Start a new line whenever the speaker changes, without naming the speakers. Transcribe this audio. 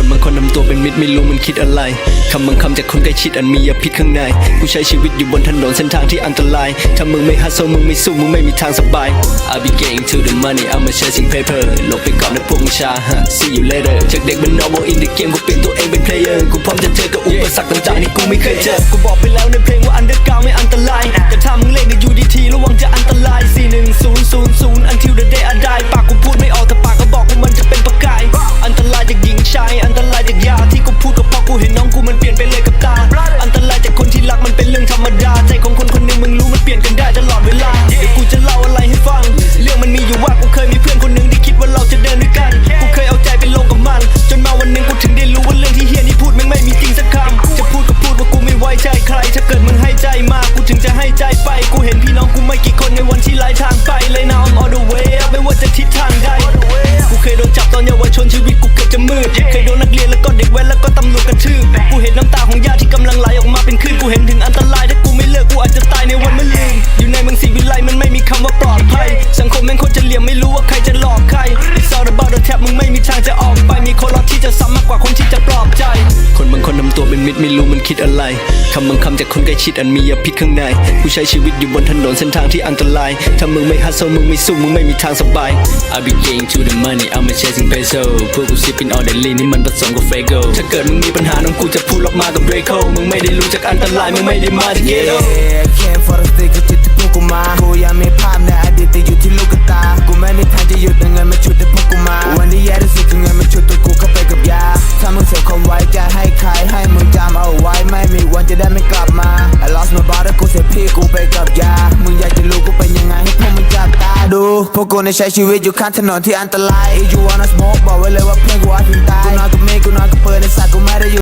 คนบางคนทำตัวเป็นมิตรไม่รู้มันคิดอะไรคำบางคำจากคนใกล้ชิดอันมียาพิษข้างในกูใช้ชีวิตอยู่บนถนนเส้นทางที่อันตรายถ้ามึงไม่ฮัสโซมึงไม่สู้มึงไม่มีทางสบาย I be getting to the money I'm a chasing paper หลบไปก่อนนะพวกมึงชาฮะ see you later จากเด็กเป็น normal in the game กูเปลี่ยนตัวเองเป็น player กูพร้อมจะเจอกับอุปสรรคต่างๆที่กูไม่เคยเจอกูบอกไปแล้วในเพลงว่า underground ไม่อันตรายแต่ถ้ามึงเล่นใน UDT ใคร ถ้าเกิดมึงให้ใจมากกูถึงจะให้ใจไป กูเห็นพี่น้องกูไม่กี่คนในวันที่ไล่ทางไปเลยนะ I'm all the way ไม่ว่าจะทิศทางใดกูเคยโดนจับตอนเยาวชนชีวิตกูเกือบจะมืดเคยโดนนักเรียนแล้วก็เด็กแว้นแล้วก็ตำรวจกระทืบกูเห็นน้ำตาของญาติที่กำลังไหลออกมาเป็นคลื่นกูเห็นถึงอันตรายถ้ากูไม่เลิกกูอาจจะตายในวันมะรืนอยู่ในเมืองศรีวิไลมันไม่มีคำว่าปลอดภัยสังคมแม่งโคตรจะเหลี่ยมไม่รู้ว่าใครจะหลอกใคร ตัวเป็นมิตรไม่รู้มันคิดอะไรคำบางคำจากคนใกล้ชิดอันมียาพิษข้างในกูใช้ชีวิตอยู่บนถนนเส้นทางที่อันตราย ถ้ามึงไม่ฮัสโซมึงไม่สู้มึงไม่มีทางสบาย I be getting to the money I'm a chasing peso พวกกู sipping all the lean นี่มันผสมกับเฟโกถ้าเกิดมึงมีปัญหาน้องกูจะพูดออกมากับ Draco มึงไม่ได้รู้จักอันตรายมึงไม่ได้มาจาก ghetto
Yeah, came for the stick ก็จิตที่พวกกูมากูยังมีภาพในอดีตแให้ใครให้มึงจำเอาไว้ไม่มีวันจะได้ไม่กลับมา I lost my brother กูเสียพี่กูไปกับยา มึงอยากจะรู้กูเป็นยังไงให้พวกมึงจับตาดู พวกกูในใช้ชีวิตอยู่ข้างถนนที่อันตราย If you wanna smoke